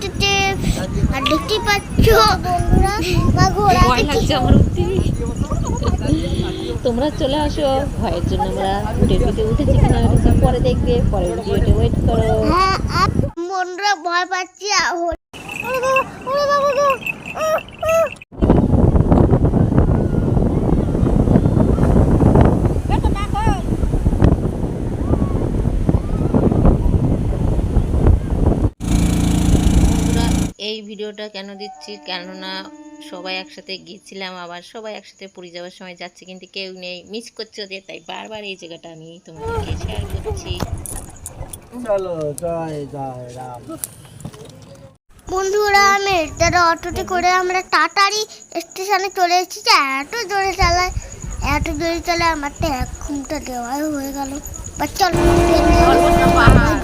Tips আর দেখতেই পাচ্ছ? বন্ধুরা মা ঘোড়া লাগছে আমার উঠতে তোমরা চলে আসো ভয়ের জন্য আমরা উঠে পিঠে উঠেছি কিনা উঠেছি পরে দেখবে পরে ভিডিওতে ওয়েট করো। হ্যাঁ বন্ধুরা ভয় পাচ্ছি আর হল- ওরে বাবা, ওরে বাবা গো। আহ, আহ। বন্ধুরা এই ভিডিওটা কেন দিচ্ছি? কেননা সবাই একসাথে গিয়েছিলাম আবার সবাই একসাথে পুরী যাওয়ার সময় যাচ্ছে কিন্তু কেউ নেই। মিস করছে ওদের তাই বারবার এই জায়গাটা আমি তোমাদেরকে শেয়ার করছি। চলো জয় জয় রাম। বন্ধুরা আমি তারা অটোতে করে আমরা তাড়াতাড়ি স্টেশনে চলে এসেছি। যে এত জোরে চালায় এত জোরে চালায় আমার তো এক ঘুমটা দেওয়াই হয়ে গেল। বা চলো অল্পটা পাহাড়।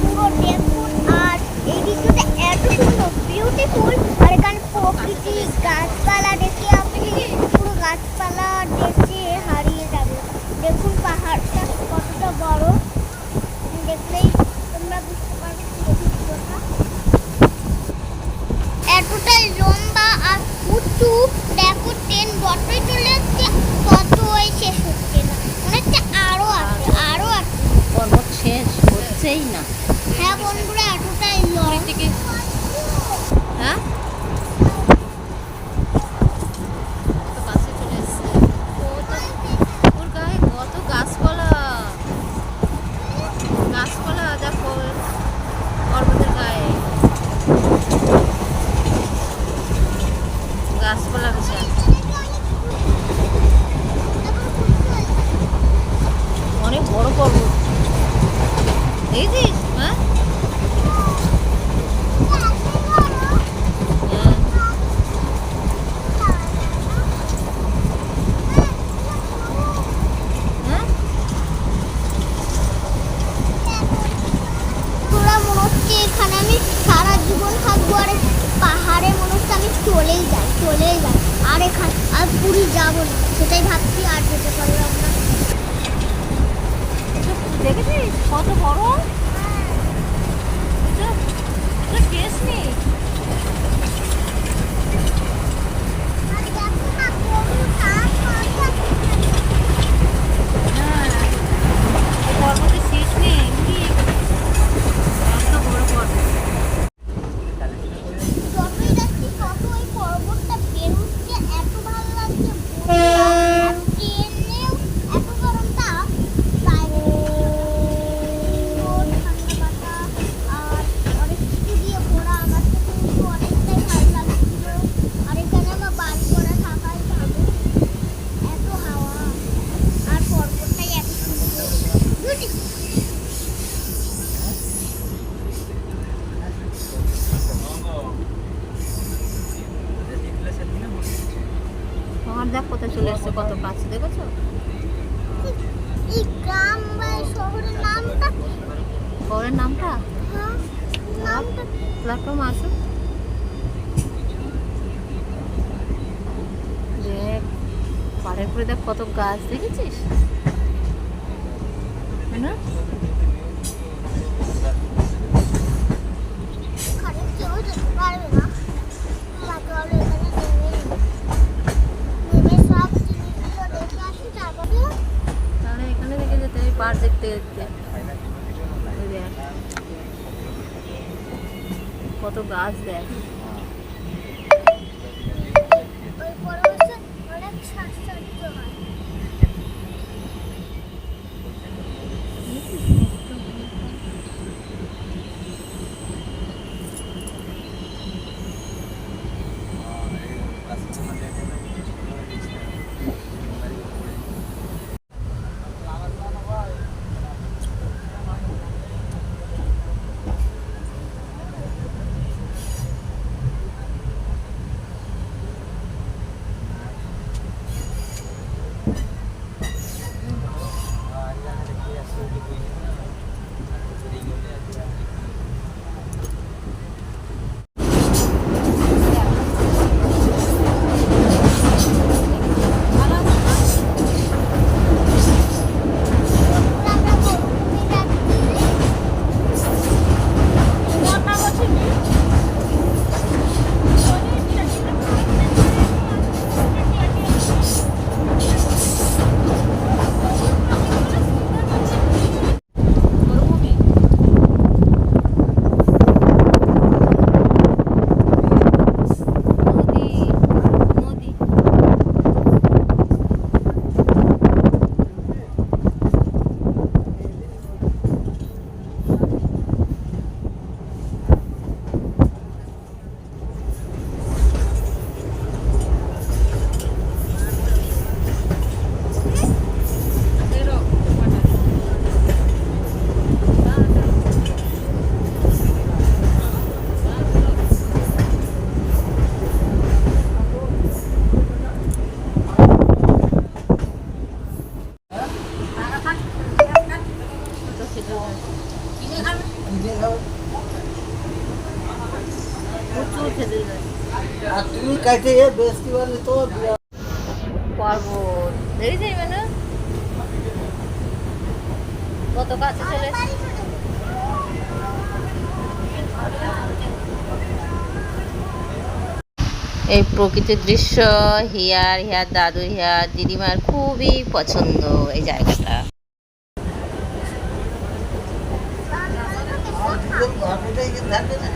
পুরো দেখুন আর এই দিকটা এত সুন্দর বিউটিফুল আর এখানে প্রকৃতি গাছপালা দেখে আপনি পুরো গাছপালা দেখে হারিয়ে যাবে দেখুন পাহাড়টা কতটা বড় দেখলেই তোমরা বুঝতে পারবে পুরো ভিডিওটা এতটাই লম্বা আর উঁচু দেখো ট্রেন যতই চলে যাচ্ছে ততই শেষ হচ্ছে না মনে হচ্ছে আরও আছে আরও আছে পর্বত শেষ হচ্ছেই না হ্যাঁ বন্ধুরা এতটাই লম্বা থেকে হ্যাঁ তো কাছে চলে এসছে কত ওর গায়ে কত গাছপালা গাছপালা দেখো পর্বতের গায়ে গাছপালা বিশাল অনেক বড় পর্বত দেখেছিস হ্যাঁ হ্যাঁ হ্যাঁ পুরো মনে হচ্ছে এখানে আমি সারা জীবন থাকব আর পাহাড়ে মনে হচ্ছে আমি চলেই যাই চলেই যাই। আর এখানে আর পুরী যাব না সেটাই ভাবছি আর যেতে পারলাম না। দেখেছিস? কত বড়? কেস নেই। হ্যাঁ এই পর্বতের শেষ নেই কি এত বড় পর্বত যতই যাচ্ছি তত ওই পর্বতটা বেরোচ্ছে এত ভালো লাগছে আর ট্রেনেও এত গরমটা বাইরে ঠান্ডা বাতাস আর অনেক কিছু দিয়ে ভরা আমার তো কিন্তু অনেকটাই ভালো লাগছিল আর এখানে আমার বাড়ি করা থাকাই ভালো এত হাওয়া আর পর্বতটাই এত সুন্দর Beautiful. আমার দেখ কোথায় চলে এসছে কত কাছে দেখেছ এই গ্রাম বা এই শহরের নামটা শহরের নামটা? প্ল্যাটফর্ম আসো দেখ পাড়ের পরে দেখ কত গাছ দেখেছিস? না। তাহলে এখানে দেখে যেতে পাড় দেখতে দেখতে ওই দেখ কত গাছ দেখ এই প্রকৃতির দৃশ্য হিয়ার হিয়ার দাদু হিয়ার দিদিমার খুবই পছন্দ এই জায়গাটা আমার ঘরটাই কি থাকবে না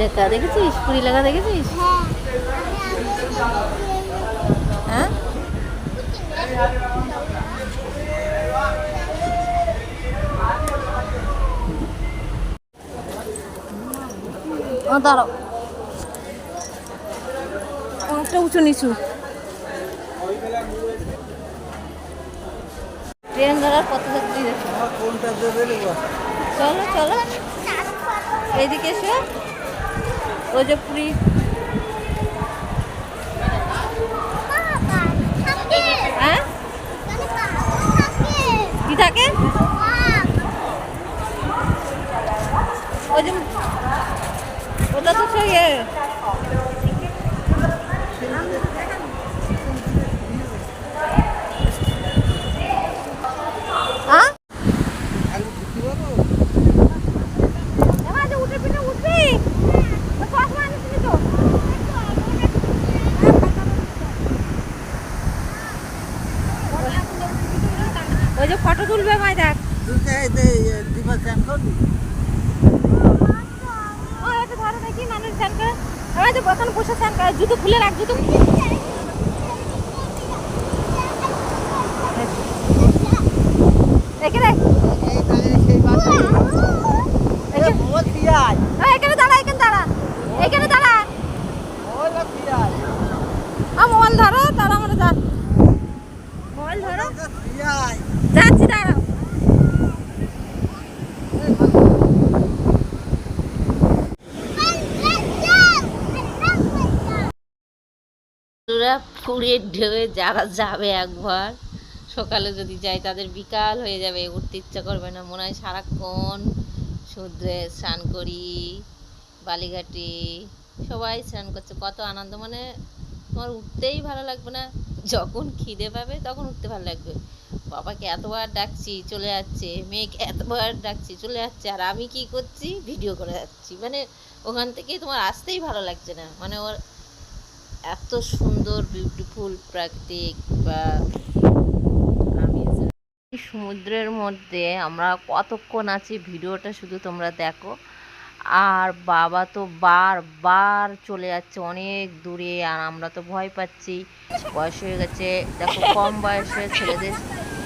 লেখা দেখেছিস? পুরী লেখা দেখেছিস? হ্যাঁ? দাঁড়াও। অনেকটা উঁচু নিচু। ট্রেন ধরার কত যাত্রী? চলো চলো। এইদিকে এসো। ওই যে পুরী। হ্যাঁ? কি থাকে? ওটা তো সেই ইয়ে। হ্যাঁ আমি ঢুকতে পারব? এবার যে উঠে পিঠে উঠবি ওই চশমা আনিসনি তো ওই যে ফটো তুলবে মাই দেখ। বসে স্নান করে। জুতো খুলে রাখ জুতো এখানে এখানে দাঁড়া এখানে দাঁড়া। এখানে দাঁড়া। মোবাইল ধরো মানে যা মোবাইল ধরো। যাচ্ছি, দাঁড়াও। পুরীর ঢেউয়ে যারা যাবে একবার, সকালে যদি যায় তাদের বিকাল হয়ে যাবে, উঠতে ইচ্ছা করবে না। মনে হয় সারাক্ষণ সমুদ্রে স্নান করি, বালিঘাটে সবাই স্নান করছে। কত আনন্দ মানে তোমার উঠতেই ভালো লাগবে না। যখন খিদে পাবে তখন উঠতে ভালো লাগবে। বাবাকে এতবার ডাকছি, চলে যাচ্ছে, মেয়েকে এতবার ডাকছি, চলে যাচ্ছে, আর আমি কি করছি? ভিডিও করে যাচ্ছি। মানে ওখান থেকে তোমার আসতেই ভালো লাগছে না। মানে ওর এত সুন্দর বিউটিফুল প্রাকৃতিক বা সমুদ্রের মধ্যে আমরা কতক্ষণ আছি ভিডিওটা শুধু তোমরা দেখো। আর বাবা তো বারবার চলে যাচ্ছে, অনেক দূরে, আর আমরা তো ভয় পাচ্ছি। বয়স হয়ে গেছে, দেখো কম বয়সের ছেলেদের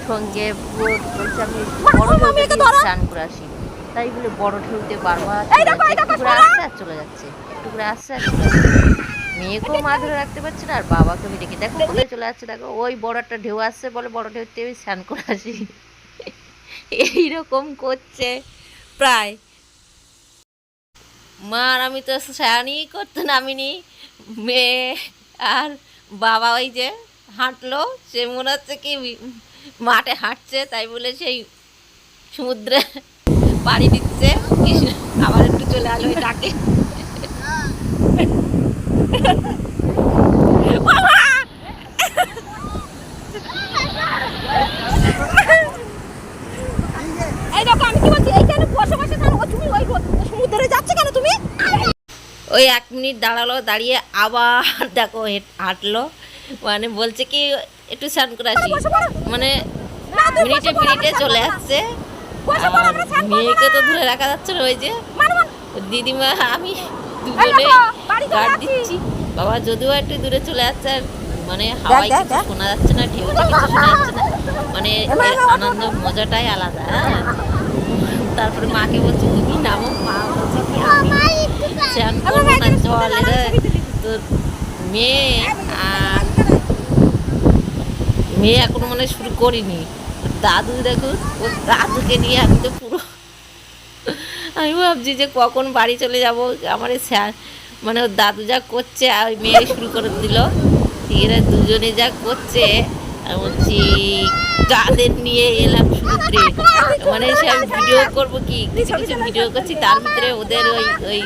সঙ্গে বলছে আমি বড় ঢেউতে স্নান করে আসি। তাই বলে বড় ঢেউতে বারবার চলে যাচ্ছে। একটু করে আসছে আর চলে যাচ্ছে। একটু করে আসছে আর চলে যাচ্ছে। মেয়েকেও মা ধরে রাখতে পারছে না আর বাবাকে আমি ডেকে দেখো। কোথায় চলে যাচ্ছে দেখো। ওই বড় একটা ঢেউ আসছে বলে বড় ঢেউতে আমি স্নান করে আসি। এইরকম করছে প্রায়। মা আর আমি তো স্নানই করতে নামিনি। মেয়ে আর বাবা ওই যে হাঁটলো সে মনে হচ্ছে কি মাঠে হাঁটছে তাই বলে সেই সমুদ্রে পাড়ি দিচ্ছে। আবার একটু চলে আলো ডাকে। এই দেখো আমি কি বলছি? এইখানে বসে বসে তুমি ওই সমুদ্রে যাচ্ছে কেন তুমি? ওই এক মিনিট দাঁড়াল দাঁড়িয়ে আবার দেখো হাঁটলো। মানে বলছে কি একটু স্নান করে আসি। মানে মিনিটে মিনিটে চলে আসছে। মেয়েকে তো ধরে রাখা যাচ্ছে না ওই যে। দিদিমা আমি দুজনে গার্ড দিচ্ছি। বাবা যদিও একটু দূরে চলে যাচ্ছে আর মানে হাওয়ায় কিছু শোনা যাচ্ছে না ঢেউতে কিছু শোনা যাচ্ছে না। মানে আনন্দ মজাটাই আলাদা হ্যাঁ। তারপরে মাকে বলছি তুমি নামো মা বলছে কি আমি স্নান করব না জলে তো মেয়ে আর মেয়ে এখনও মানে শুরু করিনি। দাদু দেখো, ও দাদুকে নিয়ে আমি তো পুরো আমি ভাবছি যে কখন বাড়ি চলে যাব, আমার স্যার মানে ওর দাদু যা করছে আর মেয়ে শুরু করে দিল। এরা দুজনে যা করছে, আমি বলছি কাদের নিয়ে এলাম সমুদ্রে মানে সে আমি ভিডিও করব কি? কিছু কিছু ভিডিও করছি, তার ভিতরে ওদের ওই ওই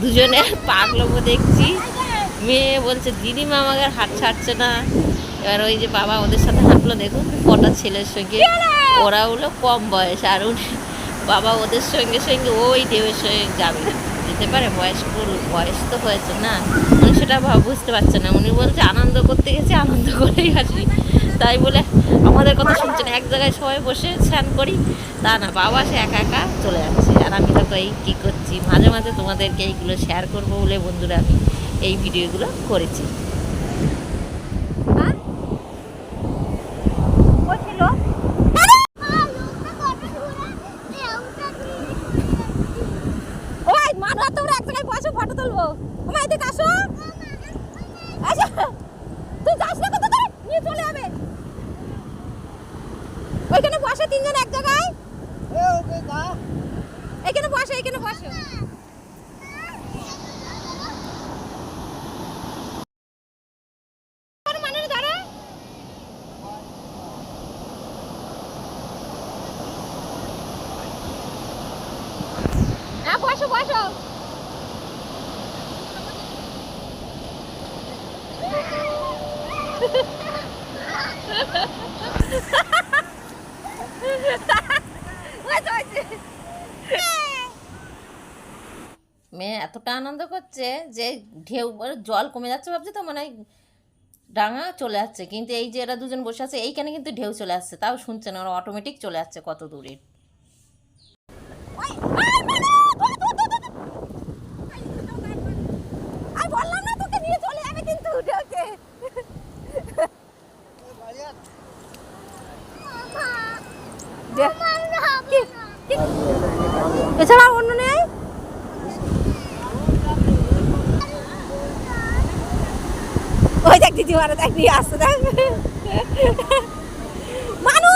দুজনে পাগলমো দেখছি। মেয়ে বলছে, দিদিমা আমাকে হাত ছাড়ছে না। এবার ওই যে বাবা ওদের সাথে হাঁটলো, দেখুন, কটা ছেলের সঙ্গে। ওরা হলো কম বয়স, আর উনি, বাবা ওদের সঙ্গে সঙ্গে ওই ঢেউয়ের সঙ্গে যাবে। যেতে পারে, বয়স্ক বয়স তো হয়েছে না। উনি সেটা বুঝতে পারছে না। উনি বলছে, আনন্দ করতে গেছে, আনন্দ করেই আসি। তাই বলে, আমাদের কথা শুনছেন এক জায়গায় সবাই বসে স্নান করি। তা না, বাবা সে একা একা চলে যাচ্ছে। আর আমি তো এই কী করছি, মাঝে মাঝে তোমাদেরকে এইগুলো শেয়ার করব বলে বন্ধুরা আমি এই ভিডিওগুলো করেছি ওই মানুষ তোমরা এক জায়গায় বসো ফটো তুলবো ওমা এদিকে আসো আচ্ছা তুই যাস না কত দূর নিয়ে চলে যাবে ওইখানে বসো তিনজন এক জায়গায় এ ওকে যা এখানে বসো এখানে বসো হ্যাঁ বসো বসো হয়েছে, হয়েছে। মেয়ে এতটা করছে যে ঢেউ মানে জল কমে যাচ্ছে ভাবছে তো মানে ডাঙা চলে যাচ্ছে কিন্তু এই যে এরা দুজন বসে আছে, এইখানে কিন্তু ঢেউ চলে আসছে, তাও শুনছে না, ওরা অটোমেটিক চলে আসছে কত দূরে। এছাড়া অন্য নেই? ওই দেখ দিদি মারা দেখ আসছে দেখ মানু!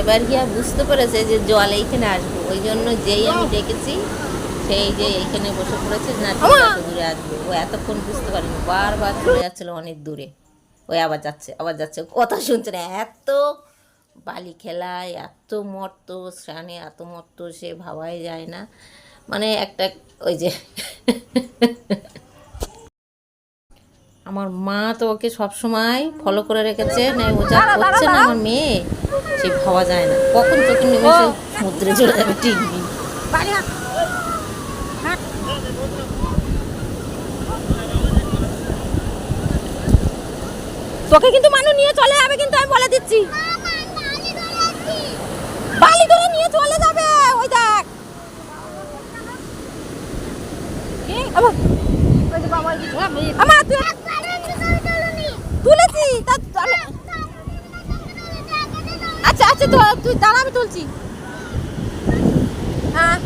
এবার গিয়া বুঝতে পেরেছে যে জল এইখানে আসবে। ওই জন্য যেই আমি ডেকেছি সেই যে এইখানে বসে পড়েছে না ঠিক দূরে আসবে। ও এতক্ষণ বুঝতে পারেনি বারবার চলে যাচ্ছিল অনেক দূরে। ওই আবার যাচ্ছে আবার যাচ্ছে কথা শুনছে না। এত বালি খেলায় এত মর্ত স্নানে এত মর্ত সে ভাবাই যায় না। মানে একটা ওই যে আমার মা তো ওকে সবসময় ফলো করে রেখেছে। না ও যা করছে না আমার মেয়ে সে ভাবা যায় না। কখন চোখে নেমে সে সমুদ্রে চলে যাবে নেই। তোকে কিন্তু মানু নিয়ে চলে যাবে কিন্তু আমি বলে দিচ্ছি। বালি ধরে নিয়ে চলে যাবে ওই দেখ কি? আমা- তুই- তুলেছি। তা আমি- আচ্ছা আচ্ছা তো তুই দাঁড়া আমি তুলছি। হ্যাঁ।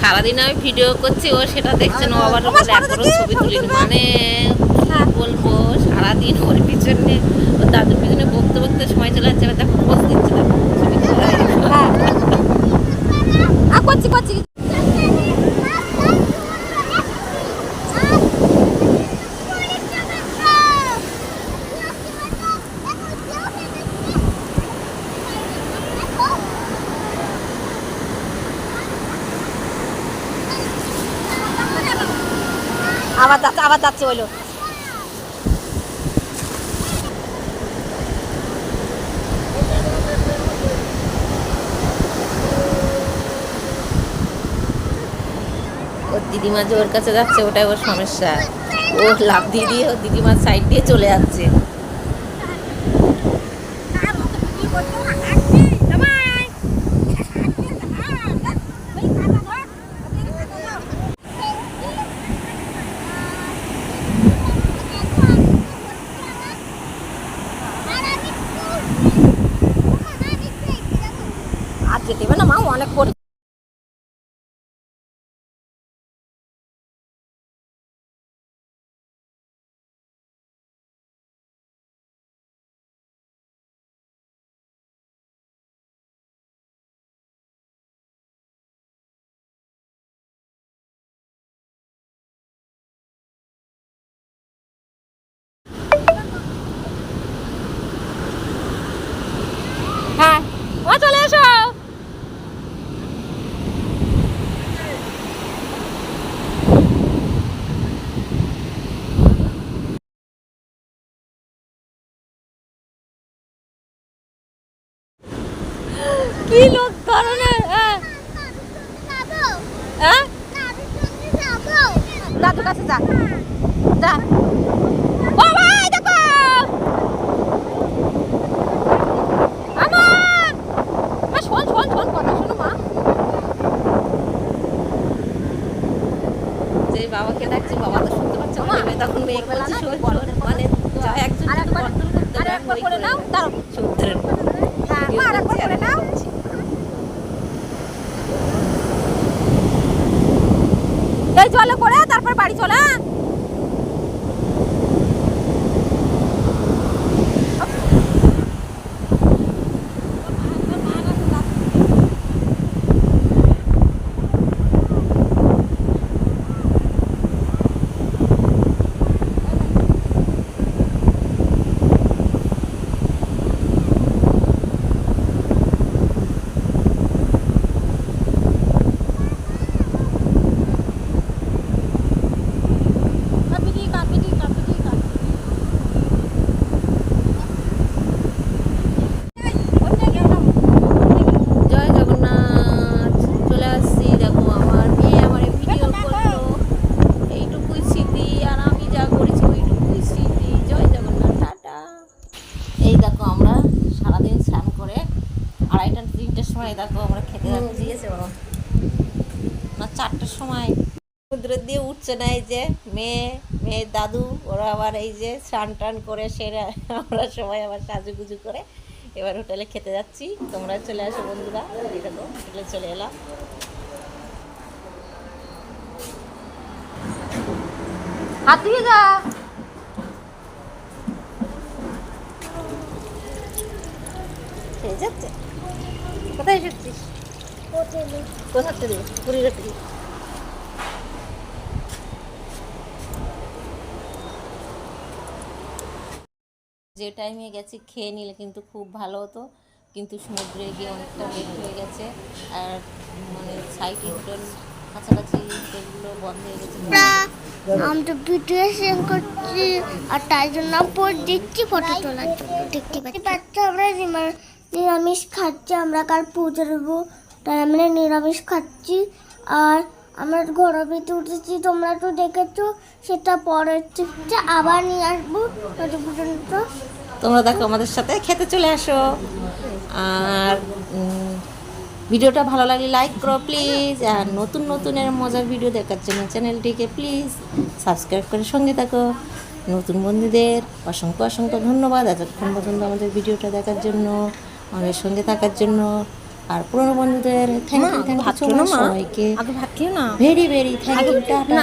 সারাদিন আমি ভিডিও করছি ও সেটা দেখছেন ও আবার ছবি তুলবে। মানে কি বলব সারাদিন ওর পিছনে ওর দাদুর পিছনে বকতে বকতে সময় চলে যাচ্ছে এবার দেখো পোজ দিচ্ছে না ছবি তোলা হয়ে গেছে। হ্যাঁ আ করছি করছি আবার লোক ওর দিদিমা যে ওর কাছে যাচ্ছে, ওটাই ওর সমস্যা। ও লাভ দিয়ে দিয়ে ওর দিদিমার সাইড দিয়ে চলে যাচ্ছে আর যেতে হবে না মা অনেক পরি কি লোক ধরনের? হ্যাঁ। হ্যাঁ? দাদুর যাব কাছে যা। যা। মা মা। বাবাকে ডাকছে বাবা তো শুনতে পাচ্ছে মেয়ে তখন মেয়ে বলছে মানে একজন আর একবার আর একবার করে নাও দাঁড়াও। সূত্রে হ্যাঁ আর একবার করে নাও। এই জলে করে তারপর বাড়ি চলে হ্যাঁ? কাটবি কাটবি কাটবি কাটবি জয় জগন্নাথ চলে আসছি দেখো আমার মেয়ে আমার ভিডিও করল এইটুকুই স্মৃতি আর আমি যা করেছি ওইটুকুই স্মৃতি জয় জগন্নাথ টাটা এই দেখো আমরা সারাদিন স্নান করে আড়াইটা তিনটের সময় দেখো আমরা খেতে যাচ্ছি বাবা না চারটের সময় সমুদ্র উঠছে না এই যে মেয়ে মেয়ের দাদু ওরা আবার এই যে স্নান টান করে সেরা আমরা সবাই আবার সাজুগুজু করে এবার হোটেলে খেতে যাচ্ছি। তোমরা চলে আসো বন্ধুরা দেখো হোটেলে চলে এলাম। হাত দিয়ে যা। যাচ্ছে কোথায় এসেছিস? হোটেলে। কোথা থেকে? পুরীর যে টাইমে গেছি, খেয়ে নিলে কিন্তু খুব ভালো হতো। কিন্তু সমুদ্রে গিয়ে অনেকটা লেট হয়ে গেছে। আর মানে সাইড হোটেল কাছাকাছি হোটেলগুলো বন্ধ হয়ে গেছে। আমরা আমরা ভিডিও সেন্ড করছি, আর তাই জন্য পর দেখছি ফটো তোলার জন্য। দেখতে পাচ্ছি। আমরা নিরামিষ খাচ্ছি। আমরা কাল পুজো দেবো, তাই আমরা নিরামিষ খাচ্ছি। আর আমরা গরবিতে উঠেছি, তোমরা তো দেখেছ, সেটা পরের টিপটা আবার নিয়ে আসব। পর্যন্ত তোমরা দেখো আমাদের সাথে খেতে চলে আসো। আর ভিডিওটা ভালো লাগলে লাইক করো প্লিজ আর নতুন নতুনের মজার ভিডিও দেখার জন্য চ্যানেলটিকে প্লিজ সাবস্ক্রাইব করে সঙ্গে থাকো। নতুন বন্ধুদের অসংখ্য অসংখ্য ধন্যবাদ এতক্ষণ পর্যন্ত আমাদের ভিডিওটা দেখার জন্য আমাদের সঙ্গে থাকার জন্য। আর পুরনো বন্ধুদের থ্যাংক ইউ থ্যাংক ইউ সবাইকে। Very very thank you tata.